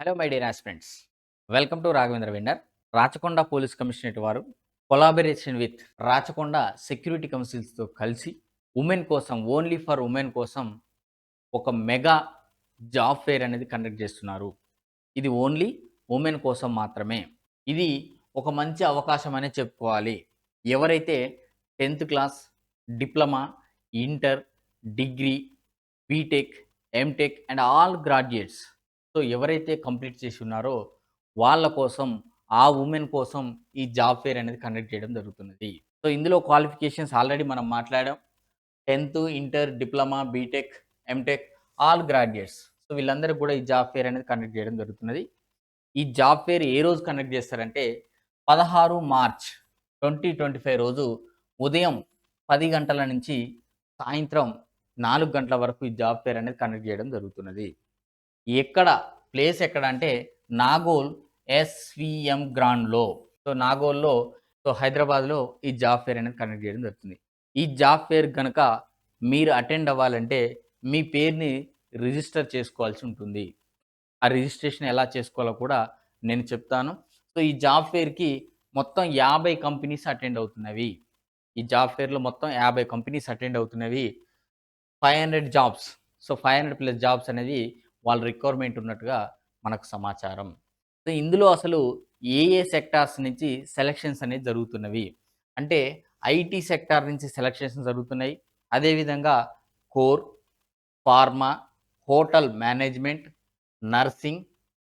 Hello my dear aspirants. Welcome to Raghavendra winner. Rachakonda police commissionerate వారు collaboration with Rachakonda security కౌన్సిల్స్తో కలిసి women కోసం only for women కోసం ఒక మెగా జాబ్ ఫేర్ అనేది కండక్ట్ చేస్తున్నారు. ఇది ఓన్లీ ఉమెన్ కోసం మాత్రమే. ఇది ఒక మంచి అవకాశం అనే చెప్పుకోవాలి. ఎవరైతే tenth class diploma inter degree B Tech M Tech and all graduates so ఎవరైతే కంప్లీట్ చేసి ఉన్నారో వాళ్ళ కోసం ఆ ఉమెన్ కోసం ఈ జాబ్ ఫేర్ అనేది కండక్ట్ చేయడం జరుగుతున్నది. సో ఇందులో క్వాలిఫికేషన్స్ ఆల్రెడీ మనం మాట్లాడాం. Tenth inter diploma B Tech M Tech all graduates. So వీళ్ళందరూ కూడా ఈ జాబ్ ఫేర్ అనేది కండక్ట్ చేయడం జరుగుతున్నది. ఈ జాబ్ ఫేర్ ఏ రోజు కండక్ట్ చేస్తారంటే పదహారు మార్చ్ ట్వంటీ ట్వంటీ ఫైవ్ రోజు ఉదయం పది గంటల నుంచి సాయంత్రం నాలుగు గంటల వరకు ఈ జాబ్ ఫేర్ అనేది కండక్ట్ చేయడం జరుగుతున్నది. ఎక్కడ ప్లేస్ ఎక్కడ అంటే నాగోల్ ఎస్విఎం గ్రాండ్లో. సో నాగోల్లో సో హైదరాబాద్లో ఈ జాబ్ ఫేర్ అనేది కండక్ట్ చేయడం జరుగుతుంది. ఈ జాబ్ ఫేర్ కనుక మీరు అటెండ్ అవ్వాలంటే మీ పేరుని రిజిస్టర్ చేసుకోవాల్సి ఉంటుంది. ఆ రిజిస్ట్రేషన్ ఎలా చేసుకోవాలో కూడా నేను చెప్తాను. సో ఈ జాబ్ ఫేర్కి మొత్తం యాభై కంపెనీస్ అటెండ్ అవుతున్నవి. ఈ జాబ్ ఫేర్లో మొత్తం యాభై companies attend అవుతున్నవి. Five hundred jobs. So five hundred plus jobs అనేది వాళ్ళ రిక్వైర్మెంట్ ఉన్నట్టుగా మనకు సమాచారం. సో ఇందులో అసలు ఏ ఏ సెక్టార్స్ నుంచి సెలక్షన్స్ అనేది జరుగుతున్నవి? అంటే ఐటీ సెక్టార్ నుంచి సెలక్షన్స్ జరుగుతున్నాయి. అదేవిధంగా core pharma hotel management nursing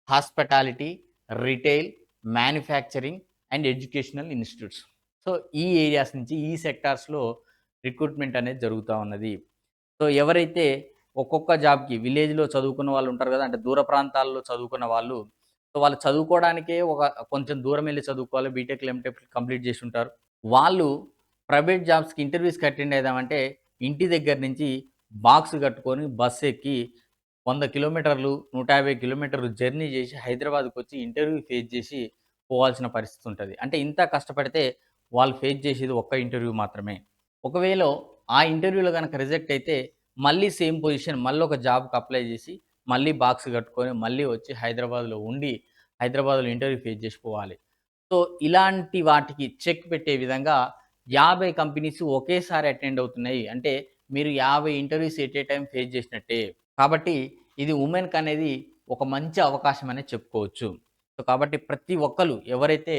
hospitality retail manufacturing and educational institutes. So ఈ ఏరియాస్ నుంచి ఈ సెక్టార్స్లో రిక్రూట్మెంట్ అనేది జరుగుతూ ఉన్నది. సో ఎవరైతే ఒక్కొక్క జాబ్కి విలేజ్లో చదువుకున్న వాళ్ళు ఉంటారు కదా అంటే దూర ప్రాంతాల్లో చదువుకున్న వాళ్ళు. సో వాళ్ళు చదువుకోవడానికే ఒక కొంచెం దూరం వెళ్ళి చదువుకోవాలి బీటెక్ ఎంటెక్ కంప్లీట్ చేసి ఉంటారు. వాళ్ళు ప్రైవేట్ జాబ్స్కి ఇంటర్వ్యూస్కి అటెండ్ అవుదామంటే ఇంటి దగ్గర నుంచి బాక్స్ కట్టుకొని బస్సు ఎక్కి వంద కిలోమీటర్లు నూట యాభై కిలోమీటర్లు జర్నీ చేసి హైదరాబాద్కి వచ్చి ఇంటర్వ్యూ ఫేస్ చేసి పోవాల్సిన పరిస్థితి ఉంటుంది. అంటే ఇంత కష్టపడితే వాళ్ళు ఫేస్ చేసేది ఒక్క ఇంటర్వ్యూ మాత్రమే. ఒకవేళ ఆ ఇంటర్వ్యూలో కనుక రిజెక్ట్ అయితే మళ్ళీ సేమ్ పొజిషన్ మళ్ళీ ఒక జాబ్కి అప్లై చేసి మళ్ళీ బాక్స్ కట్టుకొని మళ్ళీ వచ్చి హైదరాబాద్లో ఉండి హైదరాబాద్లో ఇంటర్వ్యూ ఫేస్ చేసిపోవాలి సో ఇలాంటి వాటికి చెక్ పెట్టే విధంగా యాభై కంపెనీస్ ఒకేసారి అటెండ్ అవుతున్నాయి. అంటే మీరు యాభై interviews at a time face చేసినట్టే. కాబట్టి ఇది ఉమెన్కి అనేది ఒక మంచి అవకాశం అనేది చెప్పుకోవచ్చు. సో కాబట్టి ప్రతి ఒక్కరు ఎవరైతే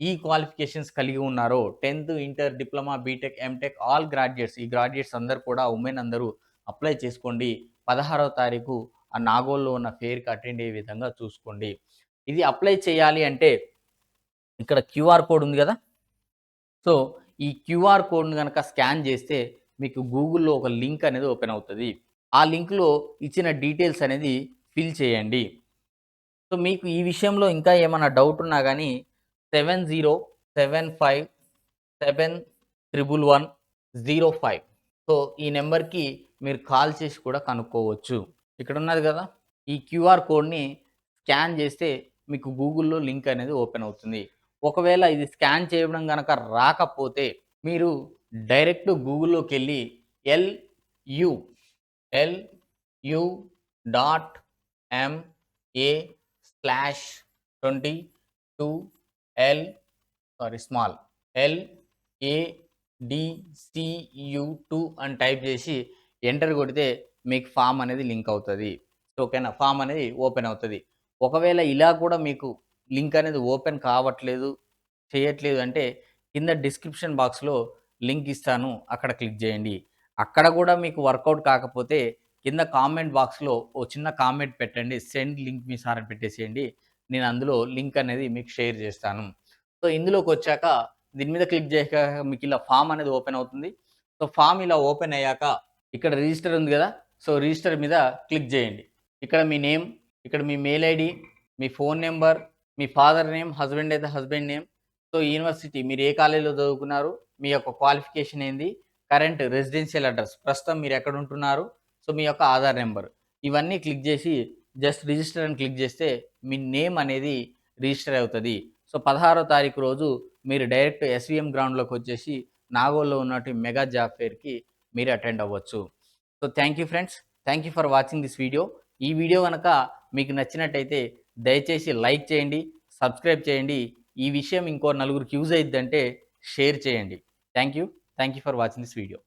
ఈ క్వాలిఫికేషన్స్ కలిగి ఉన్నారో tenth inter diploma B Tech M Tech all graduates ఈ గ్రాడ్యుయేట్స్ అందరు కూడా ఉమెన్ అందరూ అప్లై చేసుకోండి. పదహారవ తారీఖు ఆ నాగోల్లో ఉన్న ఫెయిర్కి అటెండ్ అయ్యే విధంగా చూసుకోండి. ఇది అప్లై చేయాలి అంటే ఇక్కడ క్యూఆర్ కోడ్ ఉంది కదా? సో ఈ క్యూఆర్ కోడ్ని కనుక స్కాన్ చేస్తే మీకు గూగుల్లో ఒక లింక్ అనేది ఓపెన్ అవుతుంది. ఆ లింక్లో ఇచ్చిన డీటెయిల్స్ అనేది ఫిల్ చేయండి. సో మీకు ఈ విషయంలో ఇంకా ఏమైనా డౌట్ ఉన్నా కానీ seven zero seven five seven triple one zero five so ఈ నెంబర్కి మీరు కాల్ చేసి కూడా కనుక్కోవచ్చు. ఇక్కడ ఉన్నది కదా? ఈ క్యూఆర్ కోడ్ని స్కాన్ చేస్తే మీకు గూగుల్లో లింక్ అనేది ఓపెన్ అవుతుంది. ఒకవేళ ఇది స్కాన్ చేయడం కనుక రాకపోతే మీరు డైరెక్ట్ గూగుల్లోకి వెళ్ళి L U L dot M A slash twenty two L sorry small L A D C U two అని టైప్ చేసి ఎంటర్ కొడితే మీకు ఫామ్ అనేది లింక్ అవుతుంది. ఓకేనా? ఫామ్ అనేది ఓపెన్ అవుతుంది. ఒకవేళ ఇలా కూడా మీకు లింక్ అనేది ఓపెన్ కావట్లేదు చేయట్లేదు అంటే కింద డిస్క్రిప్షన్ బాక్స్లో లింక్ ఇస్తాను. అక్కడ క్లిక్ చేయండి. అక్కడ కూడా మీకు వర్కౌట్ కాకపోతే కింద కామెంట్ బాక్స్లో ఓ చిన్న కామెంట్ పెట్టండి. సెండ్ లింక్ మీ సార్ పెట్టేసేయండి. నేను అందులో లింక్ అనేది మీకు షేర్ చేస్తాను. సో ఇందులోకి వచ్చాక దీని మీద క్లిక్ చేయక మీకు ఇలా ఫామ్ అనేది ఓపెన్ అవుతుంది. సో ఫామ్ ఇలా ఓపెన్ అయ్యాక ఇక్కడ రిజిస్టర్ ఉంది కదా సో రిజిస్టర్ మీద క్లిక్ చేయండి. ఇక్కడ మీ నేమ్ ఇక్కడ మీ మెయిల్ ఐడి మీ ఫోన్ నెంబర్ మీ ఫాదర్ నేమ్ హస్బెండ్ అయితే హస్బెండ్ నేమ్. సో యూనివర్సిటీ మీరు ఏ కాలేజీలో చదువుకున్నారు మీ యొక్క క్వాలిఫికేషన్ ఏంది కరెంట్ రెసిడెన్షియల్ అడ్రస్ ప్రస్తుతం మీరు ఎక్కడ ఉంటున్నారు సో మీ యొక్క ఆధార్ నెంబర్. ఇవన్నీ క్లిక్ చేసి జస్ట్ రిజిస్టర్ అని క్లిక్ చేస్తే మీ నేమ్ అనేది రిజిస్టర్ అవుతుంది. సో పదహారో తారీఖు రోజు మీరు డైరెక్ట్ ఎస్విఎం గ్రౌండ్లోకి వచ్చేసి నాగోల్లో ఉన్నటువంటి మెగా జాబ్ ఫేర్కి మీరు అటెండ్ అవ్వచ్చు. So thank you friends thank you for watching this video ఈ వీడియో కనుక మీకు నచ్చినట్టయితే దయచేసి లైక్ చేయండి సబ్స్క్రైబ్ చేయండి. ఈ విషయం ఇంకో నలుగురికి యూజ్ అయిద్దంటే షేర్ చేయండి. Thank you thank you for watching this video